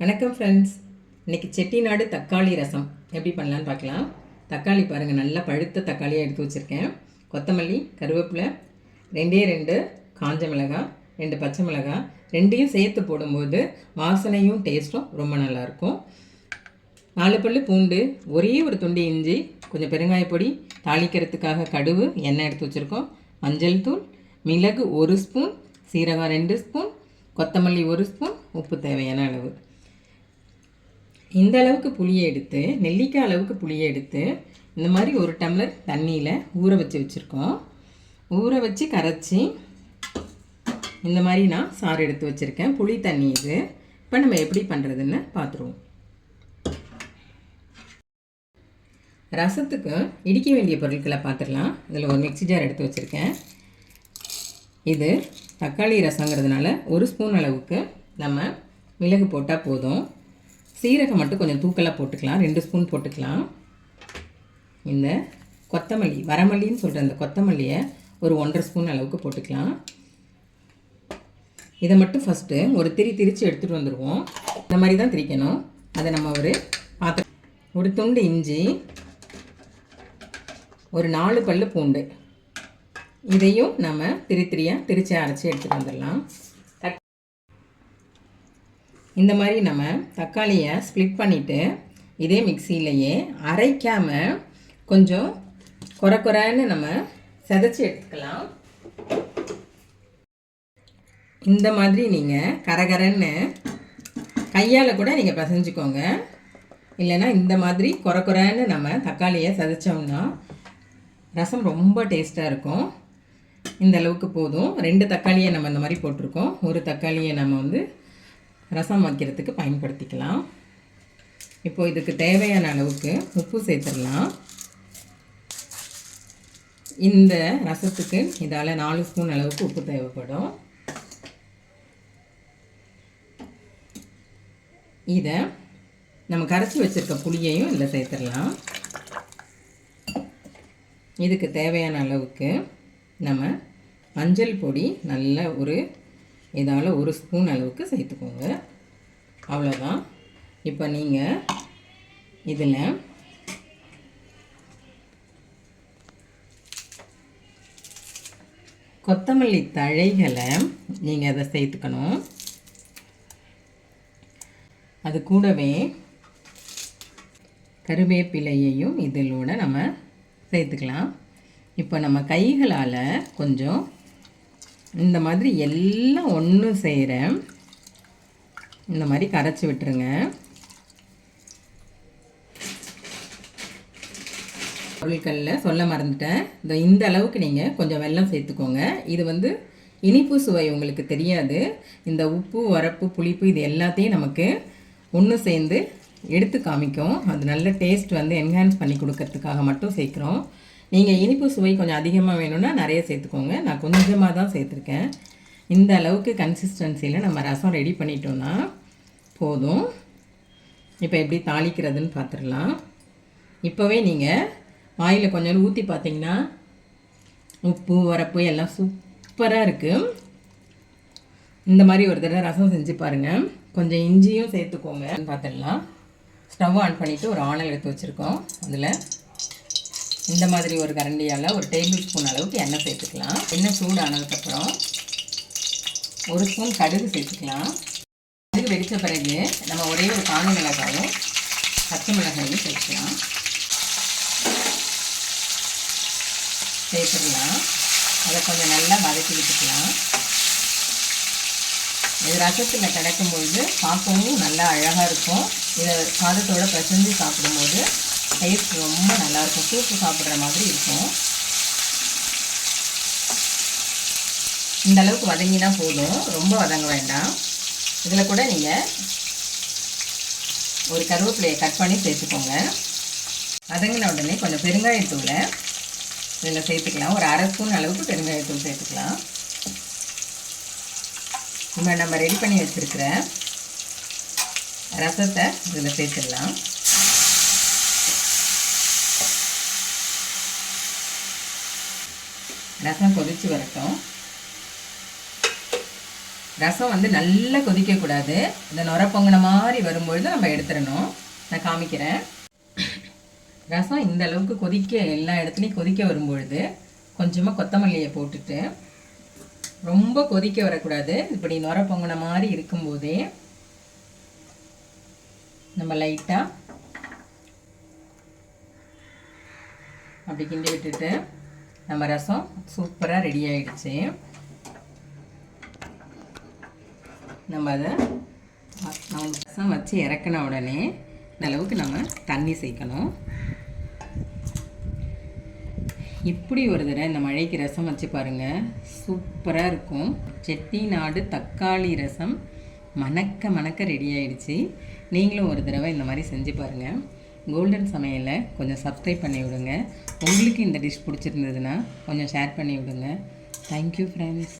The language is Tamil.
வணக்கம் ஃப்ரெண்ட்ஸ் இன்னைக்கு செட்டிநாடு தக்காளி ரசம். எப்படி பண்ணலான்னு பார்க்கலாம். தக்காளி பாருங்கள் நல்லா பழுத்த தக்காளியாக எடுத்து வச்சுருக்கேன். கொத்தமல்லி கருவேப்பிலை ரெண்டே ரெண்டு காஞ்ச மிளகாய் ரெண்டு பச்சை மிளகாய் ரெண்டையும் சேர்த்து போடும்போது வாசனையும் டேஸ்ட்டும் ரொம்ப நல்லாயிருக்கும் நாலு பல் பூண்டு ஒரே ஒரு துண்டு இஞ்சி கொஞ்சம் பெருங்காய பொடி தாளிக்கிறதுக்காக கடுகு எண்ணெய் எடுத்து வச்சுருக்கோம். மஞ்சள் தூள் மிளகு ஒரு ஸ்பூன் சீரகம் ரெண்டு ஸ்பூன் கொத்தமல்லி ஒரு ஸ்பூன் உப்பு தேவையான அளவு. இந்த அளவுக்கு புளியை எடுத்து நெல்லிக்காய் அளவுக்கு புளியை எடுத்து இந்த மாதிரி ஒரு டம்ளர் தண்ணியில் ஊற வச்சு வச்சுருக்கோம். ஊற வச்சு கரைச்சி இந்த மாதிரி நான் சாறு எடுத்து வச்சுருக்கேன். புளி தண்ணி இது. இப்போ நம்ம எப்படி பண்ணுறதுன்னு பார்த்துருவோம் ரசத்துக்கு இடிக்க வேண்டிய பொருட்களை பார்த்துடலாம் இதில் ஒரு மிக்ஸி ஜார் எடுத்து வச்சுருக்கேன். இது தக்காளி ரசங்கிறதுனால ஒரு ஸ்பூன் அளவுக்கு நம்ம மிளகு போட்டால் போதும். சீரகம் மட்டும் கொஞ்சம் தூக்கலாக போட்டுக்கலாம். ரெண்டு ஸ்பூன் போட்டுக்கலாம். இந்த கொத்தமல்லி வரமல்லின்னு சொல்கிற அந்த கொத்தமல்லியை ஒரு ஒன்றரை ஸ்பூன் அளவுக்கு போட்டுக்கலாம். இதை மட்டும் ஃபஸ்ட்டு ஒரு திரி திரித்து எடுத்துகிட்டு வந்துடுவோம் இந்த மாதிரி தான் திரிக்கணும். அதை நம்ம ஒரு பாத்திரம் ஒரு துண்டு இஞ்சி ஒரு நாலு பல்லு பூண்டு. இதையும் நம்ம திரி திரியாக திரித்து அரைச்சி எடுத்துகிட்டு வந்துடலாம். இந்த மாதிரி நம்ம தக்காளியை ஸ்ப்ளிட் பண்ணிவிட்டு இதே மிக்சியிலையே அரைக்காமல் கொஞ்சம் குறை குறைன்னு நம்ம செதைச்சி எடுத்துக்கலாம். இந்த மாதிரி நீங்கள் கரகரன்னு கையால் கூட நீங்கள் பிசைஞ்சுக்கோங்க. இல்லைன்னா இந்த மாதிரி குறை குறைன்னு நம்ம தக்காளியை சதைச்சோம்னா ரசம் ரொம்ப டேஸ்ட்டாக இருக்கும். இந்த அளவுக்கு போதும். ரெண்டு தக்காளியை நம்ம இந்த மாதிரி போட்டிருக்கோம். ஒரு தக்காளியை நம்ம வந்து ரசம் வைக்கிறதுக்கு பயன்படுத்திக்கலாம். இப்போது இதுக்கு தேவையான அளவுக்கு உப்பு சேர்த்துடலாம். இந்த ரசத்துக்கு இதால் நாலு ஸ்பூன் அளவுக்கு உப்பு தேவைப்படும். இதை நம்ம கரைச்சி வச்சுருக்க புளியையும் இதில் சேர்த்துடலாம். இதுக்கு தேவையான அளவுக்கு நம்ம மஞ்சள் பொடி நல்ல ஒரு இதால் ஒரு ஸ்பூன் அளவுக்கு சேர்த்துக்கோங்க. அவ்வளோதான் இப்போ நீங்கள் இதில் கொத்தமல்லி தழைகளை நீங்கள் அதை சேர்த்துக்கணும். அது கூடவே கருவேப்பிலையையும் இதிலோட நம்ம சேர்த்துக்கலாம். இப்போ நம்ம கைகளால் கொஞ்சம் இந்த மாதிரி எல்லாம் ஒன்றும் செய்கிறேன் இந்த மாதிரி கரைச்சி விட்டுருங்க. பொருட்களில் சொல்ல மறந்துட்டேன். இந்த இந்த அளவுக்கு நீங்கள் கொஞ்சம் வெள்ளம் சேர்த்துக்கோங்க. இது வந்து இனிப்பு சுவை உங்களுக்கு தெரியாது. இந்த உப்பு உரப்பு புளிப்பு இது எல்லாத்தையும் நமக்கு ஒன்று சேர்ந்து எடுத்து காமிக்கும். அது நல்ல டேஸ்ட் வந்து என்ஹான்ஸ் பண்ணி கொடுக்கறதுக்காக மட்டும் சேர்க்குறோம். நீங்கள் இனிப்பு சுவை கொஞ்சம் அதிகமாக வேணும்னா நிறைய சேர்த்துக்கோங்க. நான் கொஞ்சமாக தான் சேர்த்துருக்கேன். இந்த அளவுக்கு கன்சிஸ்டன்சியில் நம்ம ரசம் ரெடி பண்ணிட்டோன்னா போதும். இப்போ எப்படி தாளிக்கிறதுன்னு பார்த்துடலாம் இப்போவே நீங்கள் வாயில் கொஞ்சம் ஊற்றி பார்த்தீங்கன்னா உப்பு வரப்பு எல்லாம் சூப்பராக இருக்குது இந்த மாதிரி ஒரு தடவை ரசம் செஞ்சு பாருங்கள் கொஞ்சம் இஞ்சியும் சேர்த்துக்கோங்க. பார்த்துடலாம் ஸ்டவ் ஆன் பண்ணிவிட்டு ஒரு ஆனல் எடுத்து வச்சுருக்கோம். அதில் இந்த மாதிரி ஒரு கரண்டியால் ஒரு டேபிள் ஸ்பூன் அளவுக்கு எண்ணெய் சேர்த்துக்கலாம். எண்ணெய் சூடானதுக்கப்புறம் ஒரு ஸ்பூன் கடுகு சேர்த்துக்கலாம். கடுகு வெடித்த பிறகு நம்ம ஒரே ஒரு காணி மிளகாயும் பச்சை மிளகாயும் சேர்த்துக்கலாம். சேர்த்துக்கலாம். அதை கொஞ்சம் நல்லா வதக்கி விட்டுக்கலாம். இது ரசத்தில் கிடைக்கும்பொழுது பார்க்கவும் நல்லா அழகாக இருக்கும். இதை சாதத்தோடு பிசைஞ்சு சாப்பிடும்போது டேஸ்ட் ரொம்ப நல்லாயிருக்கும். சூப்பு சாப்பிட்ற மாதிரி இருக்கும். இந்த அளவுக்கு வதங்கினா போதும். ரொம்ப வதங்க வேண்டாம். இதில் கூட நீங்கள் ஒரு கருவேப்பிலையை கட் பண்ணி சேர்த்துக்கோங்க. வதங்கின உடனே கொஞ்சம் பெருங்காயத்தூளை இதில் சேர்த்துக்கலாம். ஒரு அரை ஸ்பூன் அளவுக்கு பெருங்காயத்தூள் சேர்த்துக்கலாம். இப்போ நம்ம ரெடி பண்ணி வச்சுருக்கிற ரசத்தை இதில் சேர்த்துடலாம். ரசம் கொதித்து வரட்டும். ரசம் வந்து நல்லா கொதிக்கக்கூடாது. இந்த நுர பொங்கின மாதிரி வரும்பொழுது நம்ம எடுத்துடணும். நான் காமிக்கிறேன். ரசம் இந்த அளவுக்கு கொதிக்க எல்லா இடத்துலையும் கொதிக்க வரும்பொழுது கொஞ்சமாக கொத்தமல்லியை போட்டுட்டு ரொம்ப கொதிக்க வரக்கூடாது. இப்படி நுர பொங்கின மாதிரி இருக்கும்போதே நம்ம லைட்டாக அப்படி கிண்டி விட்டுட்டு நம்ம ரசம் சூப்பராக ரெடி ஆகிடுச்சு நம்ம அதை நம்ம ரசம் வச்சு இறக்குன உடனே இந்த அளவுக்கு நம்ம தண்ணி சேர்க்கணும். இப்படி ஒரு தடவை இந்த மழைக்கு ரசம் வச்சு பாருங்கள் சூப்பராக இருக்கும். செட்டி நாடு தக்காளி ரசம் மணக்க மணக்க ரெடி ஆயிடுச்சு. நீங்களும் ஒரு தடவை இந்த மாதிரி செஞ்சு பாருங்கள் கோல்டன் சமையலை கொஞ்சம் சப்ஸ்கிரைப் பண்ணி விடுங்க. உங்களுக்கு இந்த டிஷ் பிடிச்சிருந்ததுன்னா கொஞ்சம் ஷேர் பண்ணி விடுங்க. Thank you friends